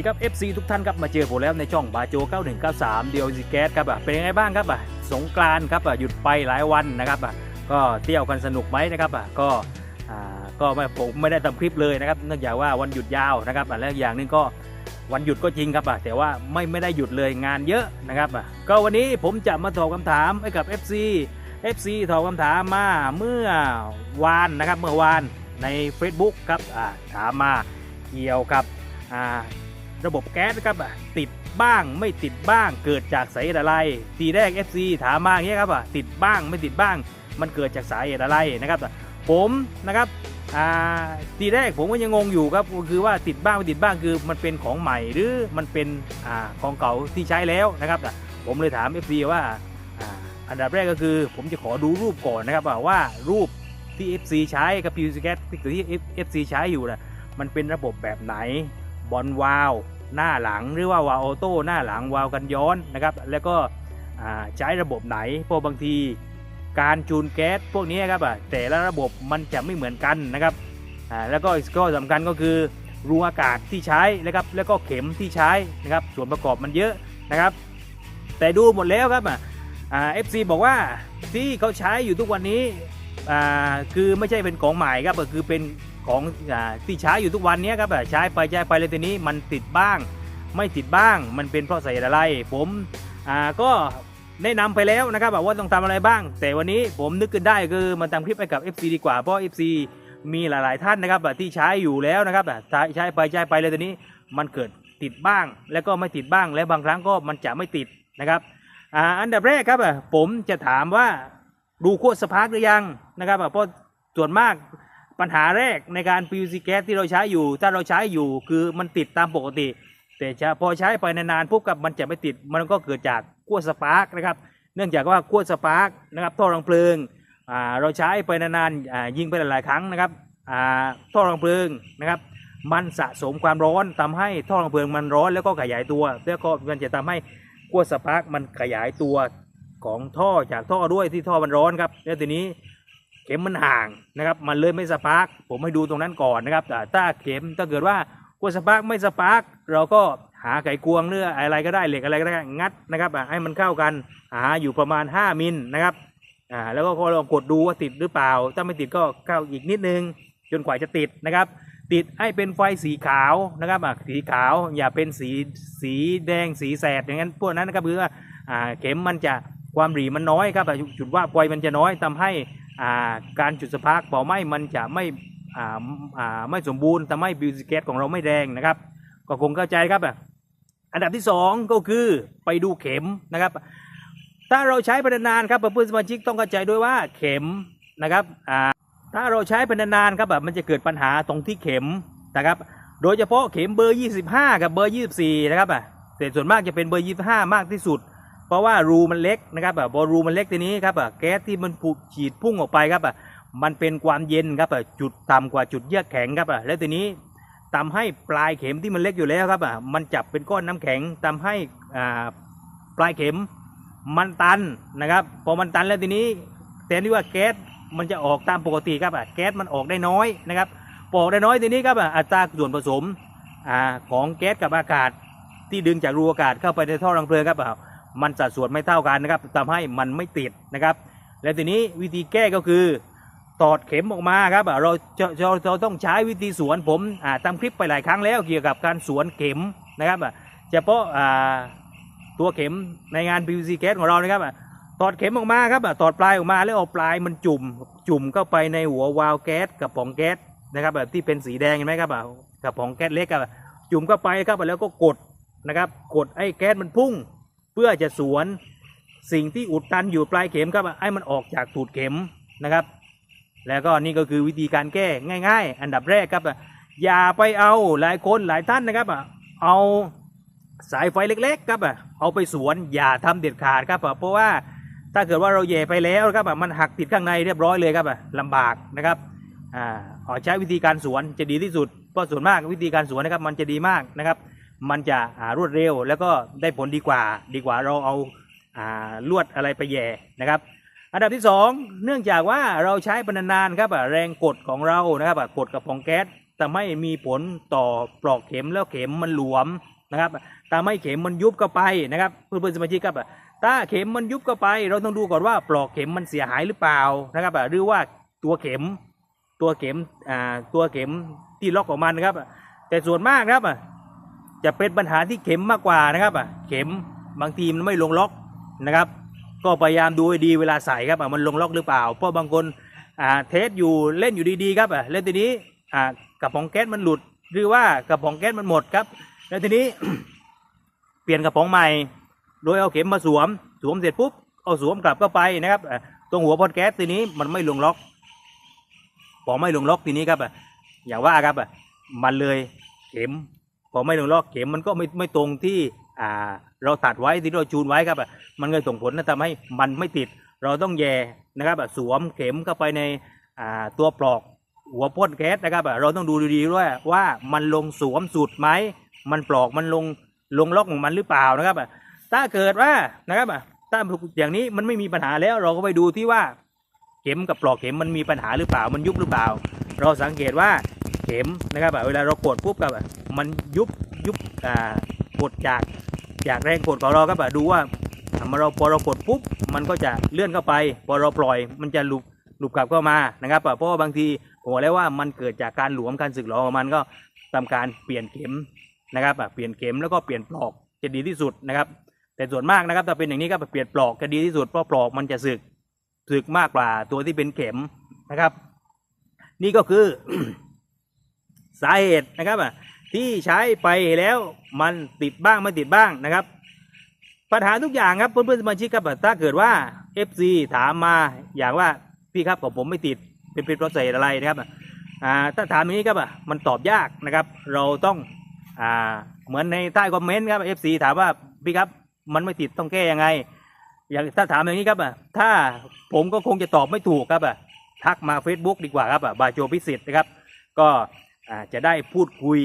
วัสดีครับ FC ทุกท่านครับมาเจอผมแล้วในช่องบาโจ 9193 เดียวซีแก๊สครับอะเป็นยังไงบ้างครับอะสงกรานครับอะหยุดไปหลายวันนะครับอะก็เที่ยวกันสนุกไหมนะครับอะก็อ่าก็ไม่ผมไม่ได้ทำคลิปเลยนะครับเนื่องจากว่าวันหยุดยาวนะครับและอย่างนึงก็วันหยุดก็จริงครับอะแต่ว่าไม่ไม่ได้หยุดเลยงานเยอะนะครับอะก็วันนี้ผมจะมาตอบคำถามให้กับ FC FC ตอบคำถามมาเมื่อวานนะครับเมื่อวานใน Facebook ครับอ่าถามมาเกี่ยวกับอ่า ระบบแก๊สนะครับอะติดบ้างไม่ติดบ้าง เกิดจากสาเหตุอะไร ทีแรก FC ถามมาอย่างเงี้ยครับอะติดบ้างไม่ติดบ้าง มันเกิดจากสาเหตุอะไรนะครับอะผมนะครับอ่าทีแรกผมก็ยังงงอยู่ครับก็คือว่าติดบ้างไม่ติดบ้างคือมันเป็นของใหม่หรือมันเป็นอ่าของเก่าที่ใช้แล้วนะครับอะผมเลยถาม FC ว่าอ่าอันดับแรกก็คือ ผมจะขอดูรูปก่อนนะครับว่ารูปที่ FC ใช้กับ PUC Gas ที่ FC ใช้อยู่นะมันเป็นระบบแบบไหน บอลวาล์วหน้าหลังหรือว่าวาล์วออโต้หน้าหลังวาล์วกันย้อนนะครับ แล้วก็ใช้ระบบไหนเพราะบางทีการจูนแก๊สพวกนี้ครับแต่ละระบบมันจะไม่เหมือนกันนะครับแล้วก็อีกข้อสำคัญก็คือรูอากาศที่ใช้นะครับแล้วก็เข็มที่ใช้นะครับส่วนประกอบมันเยอะนะครับ แต่ดูหมดแล้วครับเอฟซีบอกว่าที่เขาใช้อยู่ทุกวันนี้คือไม่ใช่เป็นของใหม่ครับก็คือเป็น ของอที่ใช้อยู่ทุกวันนี้ครับใช้ไปใช้ไปเลยทีนี้มันติดบ้าง ไม่ติดบ้าง มันเป็นเพราะสาเหตุอะไร ผมก็แนะนำไปแล้วนะครับว่าต้องทำอะไรบ้าง แต่วันนี้ผมนึกขึ้นได้คือมันทำคลิปไปกับ FC ดีกว่าเพราะ FC มีหลาย ๆ ท่านนะครับที่ใช้อยู่แล้วนะครับใช้ใช้ไปใช้ไปเลยทีนี้มันเกิดติดบ้าง แล้วก็ไม่ติดบ้างและบางครั้งก็มันจะไม่ติดนะครับอันดับแรกครับผมจะถามว่าดูโคตรสปาร์กหรือยังนะครับเพราะส่วนมาก ปัญหาแรกในการ PVC แก๊สที่เราใช้อยู่ ถ้าเราใช้อยู่คือมันติดตามปกติ แต่พอใช้ไปนานๆปุ๊บกับมันจะไม่ติด มันก็เกิดจากขั้วสปาร์กนะครับ เนื่องจากว่าขั้วสปาร์กนะครับท่อรังเพลิงเราใช้ไปนานๆยิงไปหลายๆครั้งนะครับท่อรังเพลิงนะครับมันสะสมความร้อนทำให้ท่อรังเพลิงมันร้อนแล้วก็ขยายตัวแล้วก็มันจะทำให้ขั้วสปาร์กมันขยายตัวของท่อจากท่อด้วยที่ท่อมันร้อนครับแล้วทีนี้ เข็มมันห่างนะครับ มันเลยไม่สปาร์กผมให้ดูตรงนั้นก่อนนะครับ แต่ถ้าเข็มถ้าเกิดว่ากลัวสปาร์กไม่สปาร์กเราก็หาไขควงหรืออะไรก็ได้เหล็กอะไรก็ได้งัดนะครับอะให้มันเข้ากันหาอยู่ประมาณ 5มิลนะครับอ่าแล้วก็ลองกดดูว่าติดหรือเปล่า ถ้าไม่ติดก็เข้าอีกนิดนึง จนกว่าจะติดนะครับ ติดให้เป็นไฟสีขาวนะครับอะสีขาวอย่าเป็นสีสีแดงสีแสดอย่างนั้นพวกนั้นนะครับคือว่าอ่าเข็มมันจะความหรีมันน้อยครับจุดว่าไฟมันจะน้อยทำให้ การจุดสปาร์กเผาไหม้มันจะไม่ไม่สมบูรณ์ทำให้บิวสเกตของเราไม่แดงนะครับ ก็คงเข้าใจครับอันดับที่สองก็คือไปดูเข็มนะครับ ถ้าเราใช้ไปนานๆครับเพื่อนสมาชิกต้องเข้าใจด้วยว่าเข็มนะครับถ้าเราใช้ไปนานๆครับแบบมันจะเกิดปัญหาตรงที่เข็มนะครับ โดยเฉพาะเข็มเบอร์ 25 กับเบอร์ 24 นะครับอะส่วนมากจะเป็นเบอร์ 25 มากที่สุด เพราะว่ารูมันเล็กนะครับแบบพอรูมันเล็กทีนี้ครับอะแก๊สที่มันผุฉีดพุ่งออกไปครับอะมันเป็นความเย็นครับอะจุดต่ำกว่าจุดเยือกแข็งครับอะแล้วทีนี้ทำให้ปลายเข็มที่มันเล็กอยู่แล้วครับอะมันจับเป็นก้อนน้ำแข็งทำให้อ่าปลายเข็มมันตันนะครับพอมันตันแล้วทีนี้แทนที่ว่าแก๊สมันจะออกตามปกติครับอะแก๊สมันออกได้น้อยนะครับอออกได้น้อยทีนี้ครับอะอัตราส่วนผสมอ่าของแก๊สกับอากาศที่ดึงจากรูอากาศเข้าไปในท่อรังเพลิงครับอะ มันสัดส่วนไม่เท่ากันนะครับทำให้มันไม่ติดนะครับ และทีนี้วิธีแก้ก็คือตอดเข็มออกมาครับเราจะเราต้องใช้วิธีสวนผมอ่าทำคลิปไปหลายครั้งแล้วเกี่ยวกับการสวนเข็มนะครับอะเฉพาะตัวเข็มในงาน PVC แก๊สของเรานะครับตอดเข็มออกมาครับตอดปลายออกมาแล้วเอาปลายมันจุ่มจุ่มเข้าไปในหัววาล์วแก๊สกับป๋องแก๊สนะครับแบบที่เป็นสีแดงเห็นไหมครับกับป๋องแก๊สเล็กครับจุ่มเข้าไปครับแล้วก็กดนะครับ กดให้แก๊สมันพุ่ง เพื่อจะสวนสิ่งที่อุดตันอยู่ปลายเข็มครับให้มันออกจากตูดเข็มนะครับ แล้วก็นี่ก็คือวิธีการแก้ง่าย ๆ อันดับแรกครับ อย่าไปเอาหลายคนหลายท่านนะครับเอาสายไฟเล็ก ๆ ครับเอาไปสวนอย่าทำเด็ดขาดครับเพราะว่าถ้าเกิดว่าเราแย่ไปแล้วครับมันหักติดข้างในเรียบร้อยเลยครับลำบากนะครับอ่าขอใช้วิธีการสวนจะดีที่สุดเพราะส่วนมากวิธีการสวนนะครับมันจะดีมากนะครับ มันจะรวดเร็วแล้วก็ได้ผลดีกว่า ดีกว่าเราเอาอาลวดอะไรไปแย่นะครับ อันดับที่สองเนื่องจากว่าเราใช้ปนานๆครับแรงกดของเรานะครับกดกับของแก๊สทำให้มีผลต่อปลอกเข็มแล้วเข็มมันหลวมนะครับทำให้เข็มมันยุบเข้าไปนะครับเพื่อนๆสมาชิกครับถ้าเข็มมันยุบเข้าไป เราต้องดูก่อนว่าปลอกเข็มมันเสียหายหรือเปล่านะครับหรือว่าตัวเข็มตัวเข็มตัวเข็มที่ล็อกของมันะครับ แต่ส่วนมากครับ จะเป็นปัญหาที่เข็มมากกว่านะครับอะเข็มบางทีมันไม่ลงล็อกนะครับ ก็พยายามดูให้ดีเวลาใส่ครับอะมันลงล็อกหรือเปล่า เพราะบางคนอ่าเทสอยู่เล่นอยู่ดีๆครับอะเล่นทีนี้อ่ากระป๋องแก๊สมันหลุด หรือว่ากระป๋องแก๊สมันหมดครับ แล้วทีนี้ เปลี่ยนกระป๋องใหม่ โดยเอาเข็มมาสวม สวมเสร็จปุ๊บเอาสวมกลับเข้าไปนะครับตรงหัวพอดแก๊สทีนี้มันไม่ลงล็อกพอไม่ลงล็อกทีนี้ครับอะอย่างว่าครับอะมันเลยเข็ม พอไม่ลงล็อกเข็มมันก็ไม่ไม่ตรงที่อ่าเราตัดไว้ที่เราจูนไว้ครับมันเลยส่งผลนะทำให้มันไม่ติด เราต้องแย่นะครับสวมเข็มเข้าไปในอ่าตัวปลอกหัวพ่นแก๊สนะครับเราต้องดูดีๆด้วยว่ามันลงสวมสุดไหมมันปลอกมันลงลงล็อกของมันหรือเปล่านะครับถ้าเกิดว่านะครับถ้าอย่างนี้มันไม่มีปัญหาแล้วเราก็ไปดูที่ว่าเข็มกับปลอกเข็มมันมีปัญหาหรือเปล่ามันยุบหรือเปล่า เราสังเกตว่า เข็มนะครับเวลาเรากดปุ๊บครับมันยุบยุบกดจากจากแรงกดของเราครับดูว่าอะมาเราพอเรากดปุ๊บมันก็จะเลื่อนเข้าไป พอเราปล่อยมันจะหลุบหลุบกลับเข้ามานะครับเพราะว่าบางทีผมบอกแล้วว่ามันเกิดจากการหลวมการสึกหรอของมันก็ทำการเปลี่ยนเข็มนะครับเปลี่ยนเข็มแล้วก็เปลี่ยนปลอกจะดีที่สุดนะครับ แต่ส่วนมากนะครับถ้าเป็นอย่างนี้ก็เปลี่ยนปลอกจะดีที่สุดเพราะปลอกมันจะสึกสึกมากกว่าตัวที่เป็นเข็มนะครับ นี่ก็คือ สาเหตุนะครับอะที่ใช้ไปแล้วมันติดบ้างไม่ติดบ้างนะครับ ปัญหาทุกอย่างครับเพื่อนๆสมาชิกครับถ้าเกิดว่า FC ถามมาอย่างว่าพี่ครับของผมไม่ติดเป็นเป็นเพราะสาเหตุอะไรนะครับอ่าถ้าถามอย่างนี้ครับอะมันตอบยากนะครับ เราต้องอ่าเหมือนในใต้คอมเมนต์ครับ FC ถามว่าพี่ครับมันไม่ติดต้องแก้ยังไง อย่างถ้าถามอย่างนี้ครับอะถ้าผมก็คงจะตอบไม่ถูกครับอะทักมา Facebook ดีกว่าครับอะบาโจพิสิทธิ์นะครับ ก็ จะได้พูดคุย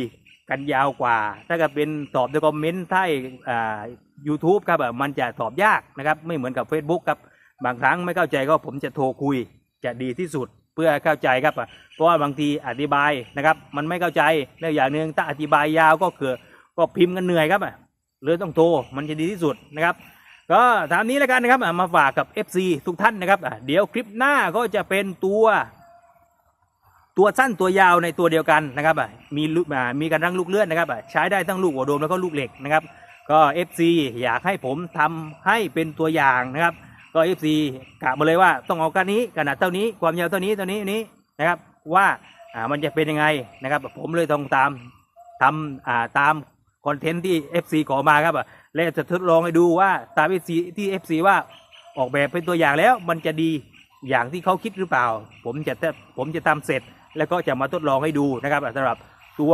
กันยาวกว่า ถ้าเกิดเป็นตอบในคอมเมนต์ใต้อ่า YouTube ครับมันจะตอบยากนะครับไม่เหมือนกับ Facebook ครับบางครั้งไม่เข้าใจก็ผมจะโทรคุยจะดีที่สุดเพื่อเข้าใจครับ เพราะว่าบางทีอธิบายนะครับ มันไม่เข้าใจแล้วอย่างหนึ่งถ้าอธิบายยาวก็เกิดก็พิมพ์กันเหนื่อยครับเลยต้องโทรมันจะดีที่สุดนะครับ ก็ตามนี้แล้วกันนะครับมาฝากกับ FC ทุกท่านนะครับ เดี๋ยวคลิปหน้าก็จะเป็นตัว ตัวสั้นตัวยาวในตัวเดียวกันนะครับอะมีลูอ่ามีกันทั้งลูกเลื่อนนะครับอะใช้ได้ทั้งลูกหัวโดมแล้วก็ลูกเหล็กนะครับ ก็ FC อยากให้ผมทำให้เป็นตัวอย่างนะครับ ก็ FC กะมาเลยว่าต้องเอากันนี้ขนาดเท่านี้ความยาวเท่านี้เท่านี้นี้นะครับว่าอ่ามันจะเป็นยังไงนะครับ ผมเลยต้องตามทำอ่าตามคอนเทนต์ที่ FC ขอมาครับอะและจะทดลองให้ดูว่าตาม FC ที่ FC ว่าออกแบบเป็นตัวอย่างแล้วมันจะดีอย่างที่เขาคิดหรือเปล่า ผมจะผมจะทำเสร็จ แล้วก็จะมาทดลองให้ดูนะครับสำหรับตัว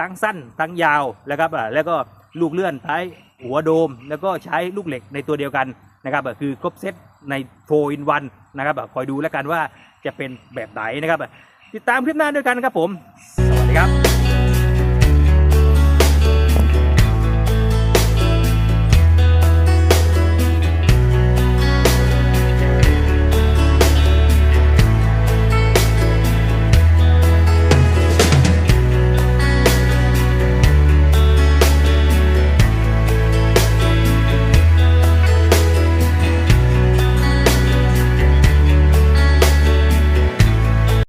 ตั้งสั้นตั้งยาวนะครับแล้วก็ลูกเลื่อนใช้หัวโดม แล้วก็ใช้ลูกเหล็กในตัวเดียวกันนะครับคือครบเซตในโฟอินวันนะครับคอยดูแล้วกันว่าจะเป็นแบบไหนนะครับ ติดตามคลิปหน้าด้วยกันครับผม สวัสดีครับ